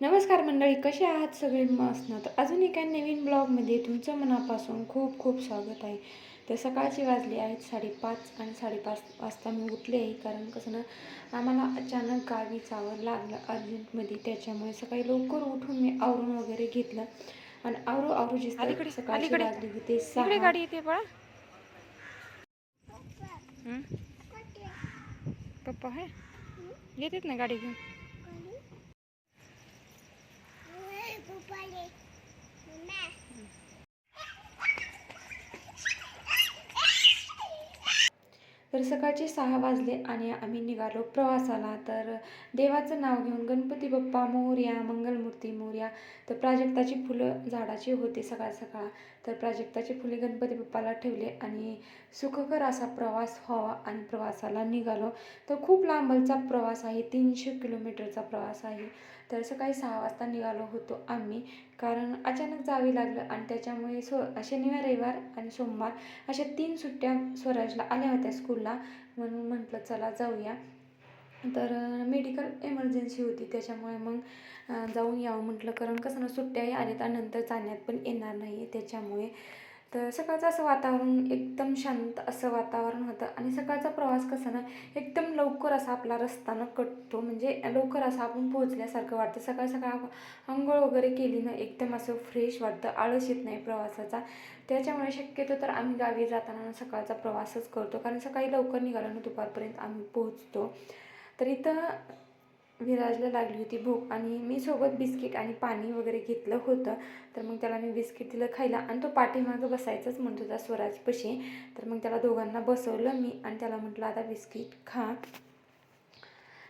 नमस्कार मंडळी कसे आहात सगळे? मस्त. ना तर अजून एका नवीन ब्लॉगमध्ये तुमचं मनापासून खूप खूप स्वागत आहे. तर सकाळची वाजली आहेत साडेपाच आणि साडेपाच वाजता मी उठले आहे कारण कसं ना आम्हाला अचानक गावी जावं लागलं अर्जंटमध्ये. त्याच्यामुळे सकाळी लवकर उठून मी आवरून वगैरे घेतलं. आणि आवरू आवरू जी अलीकडे- अलीकडे. वाजली होते सहा गाडी येते? पप्पा आहे येतात ना गाडी घेऊन? तर सकाळचे सहा वाजले आणि आम्ही निघालो प्रवासाला. तर देवाचं नाव घेऊन गणपती बाप्पा मोर्या मंगलमूर्ती मोर्या तर प्राजक्ताची फुलं झाडाची होती सकाळ सकाळ. तर प्राजक्ताची फुले गणपती बाप्पाला ठेवले आणि सुखकर असा प्रवास व्हावा आणि प्रवासाला निघालो. तर खूप लांबलचा प्रवास आहे तीनशे किलोमीटरचा प्रवास आहे. तर सकाळी सहा वाजता निघालो होतो आम्ही कारण अचानक जावे लागलं आणि त्याच्यामुळे सो शनिवार रविवार आणि सोमवार अशा तीन सुट्ट्या स्वराजला आल्या होत्या स्कूलला म्हणून म्हटलं चला जाऊया. तर मेडिकल एमर्जन्सी होती. त्याच्यामुळे मग जाऊन यावं म्हटलं. कारण कसं ना सुट्ट्याही आल्यात आणि नंतर जाण्यात पण येणार नाही आहे त्याच्यामुळे तर सकाळचं असं वातावरण एकदम शांत असं वातावरण होतं. आणि सकाळचा प्रवास कसा ना एकदम लवकर असा आपला रस्तानं कटतो. म्हणजे लवकर असं आपण पोहोचल्यासारखं वाटतं. सकाळ सकाळ आपण आंघोळ वगैरे केली ना एकदम असं फ्रेश वाटतं. आळस येत नाही प्रवासाचा. त्याच्यामुळे शक्यतो तर आम्ही गावी जाताना सकाळचा प्रवासच करतो. कारण सकाळी लवकर निघालो ना दुपारपर्यंत आम्ही पोहोचतो. तर इथं विराजला लागली होती भूक आणि मी सोबत बिस्किट आणि पाणी वगैरे घेतलं होतं. तर मग त्याला मी बिस्किट दिलं खायला आणि तो पाठीमागं बसायचंच म्हणत होता स्वराजपाशी तर मग त्याला दोघांना बसवलं मी आणि त्याला म्हटलं आता बिस्किट खा.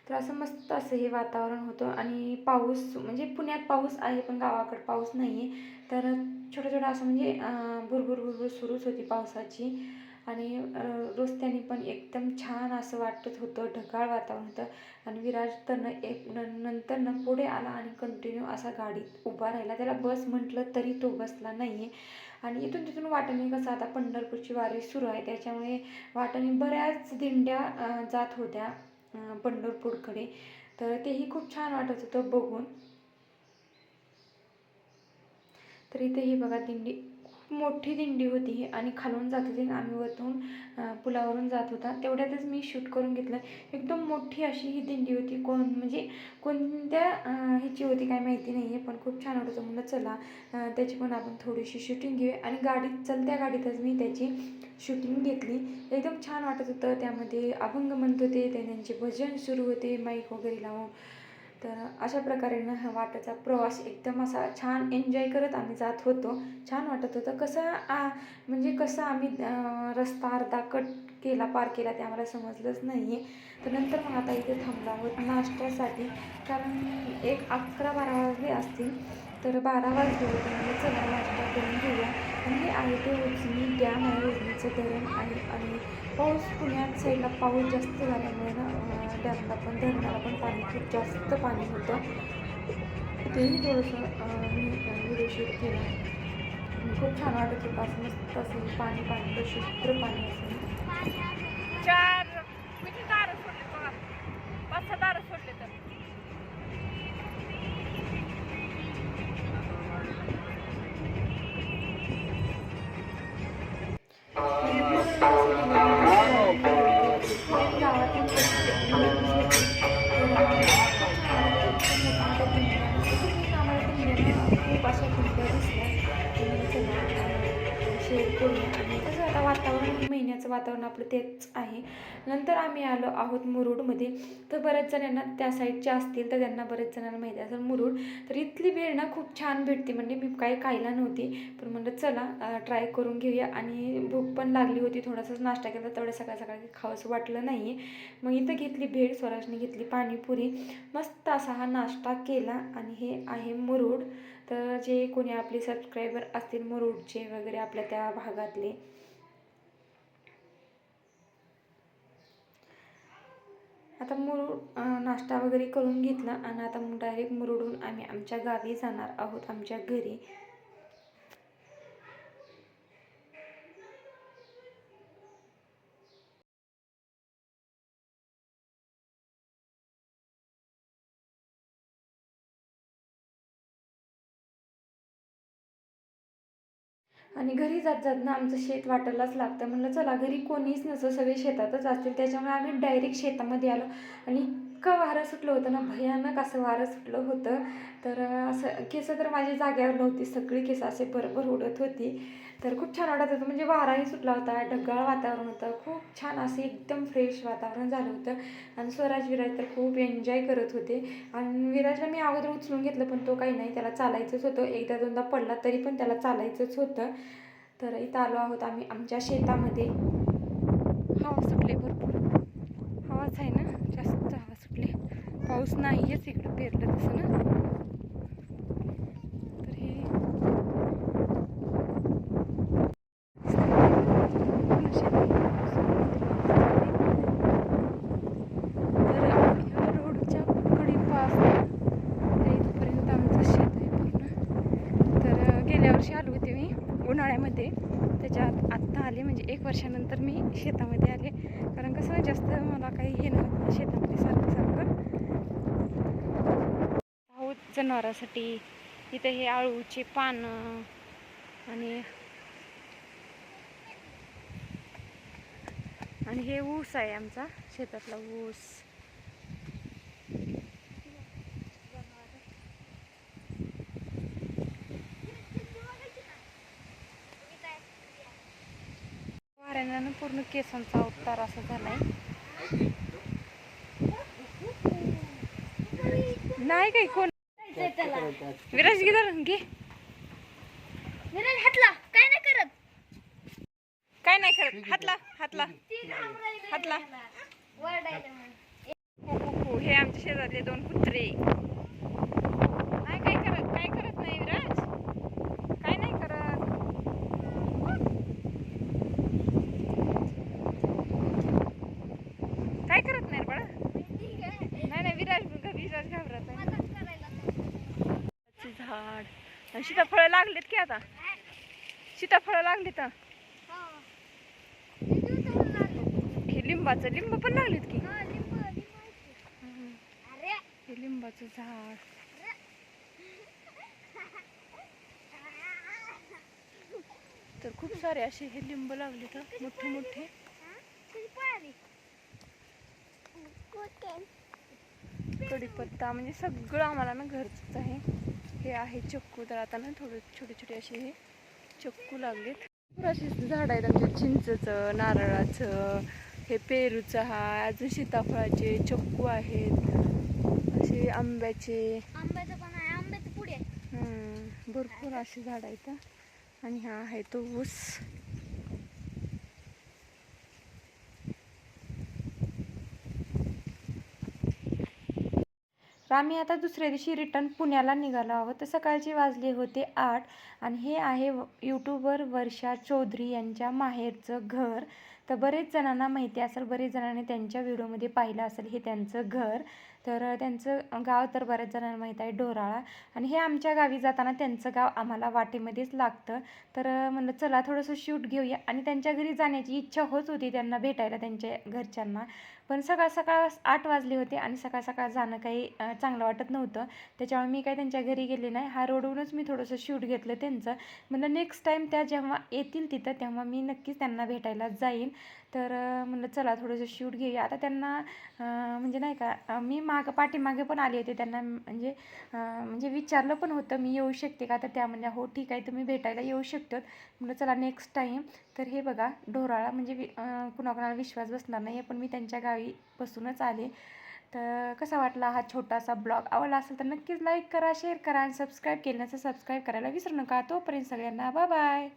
तर असं मस्त असं हे वातावरण होतं आणि पाऊस म्हणजे पुण्यात पाऊस आहे पण गावाकडे पाऊस नाही आहे तर छोटं छोटं असं म्हणजे भुरभुर भुरभुर सुरूच होती पावसाची. आणि रस्त्याने पण एकदम छान असं वाटत होतं ढगाळ वातावरण होतं. आणि विराज तर एक न नंतर न पुढे आला आणि कंटिन्यू असा गाडीत उभा राहिला. त्याला बस म्हटलं तरी तो बसला नाही आहे आणि इथून तिथून वाटणी कसं आता पंढरपूरची वारी सुरू आहे. त्याच्यामुळे वाटेने बऱ्याच दिंड्या जात होत्या पंढरपूरकडे. तर तेही खूप छान वाटत होतं बघून. तर इथे ही बघा दिंडी खूप मोठी दिंडी होती आणि खालून जात होती आणि आम्ही वरतून पुलावरून जात होता. तेवढ्यातच मी शूट करून घेतलं. एकदम मोठी अशी ही दिंडी होती. कोण म्हणजे कोणत्या ह्याची होती काय माहिती नाही आहे पण खूप छान वाटतं होतं. म्हणलं चला त्याची पण आपण थोडीशी शूटिंग घेऊ आणि गाडीत चलत्या गाडीतच मी त्याची शूटिंग घेतली. एकदम छान वाटत होतं त्यामध्ये. अभंग म्हणत होते त्यांचे भजन सुरू होते माईक वगैरे लावून. तर अशा प्रकारे ना हा वाटाचा प्रवास एकदम असा छान एन्जॉय करत आम्ही जात होतो. छान वाटत होतं. कसं आ म्हणजे कसं आम्ही रस्ता अर्धा कट केला पार केला ते आम्हाला समजलंच नाही आहे तर नंतर मग आता इथे थांबलो आहोत नाश्त्यासाठी. कारण एक अकरा बारा वाजले असतील. तर बारा वाजले होते. म्हणजे चला नाश्ता करून घेऊया. आणि आहे ते उजनी डॅम आहे. उजनीचं धरण आहे. आणि पाऊस पुण्यात साईडला पाऊस जास्त झाल्यामुळे ना डॅमला पण धरणाला पण पाणी खूप जास्त पाणी होतं. तेही थोडंसं मी व्हिडिओ शूट केला. आणि खूप छान वाटत होतं असं मस्त असं पाणी पाणी शुद्ध पाणी असं. चार किती दार सोडले बघा? पाच सहा दार सोडले तर. शेअर करूया आणि कसं आता वातावरण महिन्याचं वातावरण आपलं तेच आहे. नंतर आम्ही आलो आहोत मुरुडमध्ये. तर बऱ्याच जणांना त्या साईडचे असतील तर त्यांना बऱ्याच जणांना माहिती असेल मुरुड. तर इथली भेळ ना खूप छान भेटते. म्हणजे मी काही खायला नव्हती. पण म्हणलं चला ट्राय करून घेऊया. आणि भूक पण लागली होती. थोडासाच नाश्ता केला. तेवढं सकाळ सकाळी खावंसं वाटलं नाही. आहे मग इथं घेतली भेळ स्वराजने घेतली पाणीपुरी. मस्त असा हा नाश्ता केला. आणि हे आहे मुरुड. तर जे कोणी आपले सबस्क्रायबर असतील मुरुडचे वगैरे आपल्या त्या भागातले आता मुरुड नाश्ता वगैरे करून घेतला आणि आता डायरेक्ट मुरुडून आम्ही आमच्या गावी जाणार आहोत आमच्या घरी. आणि घरी जात जात ना आमचं शेत वाटायलाच लागतं. म्हणलं चला घरी कोणीच नसतं सगळे शेतातच असतील. त्याच्यामुळे आम्ही डायरेक्ट शेतामध्ये आलो. आणि इतकं वारं सुटलं होतं ना भयानक असं वारं सुटलं होतं. तर असं केस तर माझ्या जाग्यावर नव्हती सगळी केस असे बरोबर उडत होती. तर खूप छान वाटत होतं म्हणजे वाराही सुटला होता ढगाळ वातावरण होतं खूप छान असे एकदम फ्रेश वातावरण झालं होतं. आणि स्वराज विराज तर खूप एन्जॉय करत होते. आणि विराजला मी अगोदर उचलून घेतलं पण तो काही नाही त्याला चालायचंच होतं. एकदा दोनदा पडला तरी पण त्याला चालायचंच होतं. तर इथं आलो आहोत आम्ही आमच्या शेतामध्ये. हवा सुटले भरपूर हवाच आहे ना जास्त हवा सुटले पाऊस नाहीच इकडं पेरलं तसं ना. तर हे तर ह्या रोडच्या कडी कडीपासून ते इथपर्यंत आमचं शेत आहे पूर्ण तर गेल्या वर्षी आलो होते मी उन्हाळ्यामध्ये त्याच्यात आत्ता आले म्हणजे एक वर्षानंतर मी शेतामध्ये आले. कारण कसं जास्त मला काही हे नव्हतं शेतामध्ये सारखं सारखं. जनावरांसाठी. इथे हे आळूचे पानं आणि आणि हे ऊस आहे आमचा शेतातला ऊस. वाऱ्यानं पूर्ण केसांचा अवतार असा झालाय. नाही काही कोण विराज गिदार घे. विराज हातला. काय नाही करत. काय नाही करत. हातला हातला. हातला. हो हो आमच्या शेजारले दोन कुत्रे नाही काय करत काय करत नाही विराज काय नाही करत काय करत नाही रे बाळा नाही नाही विराज विराज घाबरत आहे झाड आणि सीताफळ लागलेत की आता? सीताफळं लागली तर हे लिंबाचं लिंब पण लागलेत की? हे लिंबाचं झाड. तर खूप सारे असे हे लिंब लागले तर मोठे मोठे. कढीपत्ता म्हणजे सगळं आम्हाला ना घरचंच आहे. हे आहे चक्कू. तर आता ना थोडे छोटे छोटे असे हे चक्कू लागलेत. भरपूर अशी झाड आहेत आमच्या. चिंचचं नारळाचं हे पेरूचं आहे अजून सीताफळाचे चक्कू आहेत. असे आंब्याचे. आंब्याचं पण आहे. आंब्याचं पुढे हम्म, भरपूर अशी झाड आहेत. हं. आणि हा आहे तो ऊस. तर आम्ही आता दुसऱ्या दिवशी रिटर्न पुण्याला निघालो आहोत तर सकाळचे वाजले होते आठ. आणि हे आहे यूट्यूबर वर्षा चौधरी यांच्या माहेरचं घर. तर बरेच जणांना माहिती असेल बरेच जणांनी त्यांच्या व्हिडिओमध्ये पाहिलं असेल हे त्यांचं घर. तर त्यांचं गाव तर बऱ्याच जणांना माहीत आहे ढोराळा आणि हे आमच्या गावी जाताना त्यांचं गाव आम्हाला वाटेमध्येच लागतं. तर म्हणलं चला थोडंसं शूट घेऊया. आणि त्यांच्या घरी जाण्याची इच्छा होत होती त्यांना भेटायला त्यांच्या घरच्यांना. पण सकाळ सकाळ आठ वाजले होते आणि सकाळ सकाळ जाणं काही चांगलं वाटत नव्हतं. त्याच्यामुळे मी काही त्यांच्या घरी गेले नाही. हा रोडवरूनच मी थोडंसं शूट घेतलं त्यांचं. म्हणलं नेक्स्ट टाईम त्या जेव्हा येतील तिथं तेव्हा मी नक्कीच त्यांना भेटायला जाईन. तर म्हणलं चला थोडंसं शूट घेऊया. आता त्यांना म्हणजे नाही का मी मागं पाठीमागे पण आले होते. त्यांना म्हणजे म्हणजे विचारलं पण होतं मी येऊ शकते का? तर त्या म्हणजे हो ठीक आहे तुम्ही भेटायला येऊ शकतो म्हणलं चला नेक्स्ट टाईम तर हे बघा ढोराळा म्हणजे वि कुणाकुणाला विश्वास बसणार नाही पण मी त्यांच्या गावी बसूनच आले. तर कसा वाटला हा छोटासा ब्लॉग? आवडला असेल तर नक्कीच लाईक करा शेअर करा आणि सबस्क्राईब केलं नसेल सबस्क्राईब करायला विसरू नका. तोपर्यंत सगळ्यांना बाय बाय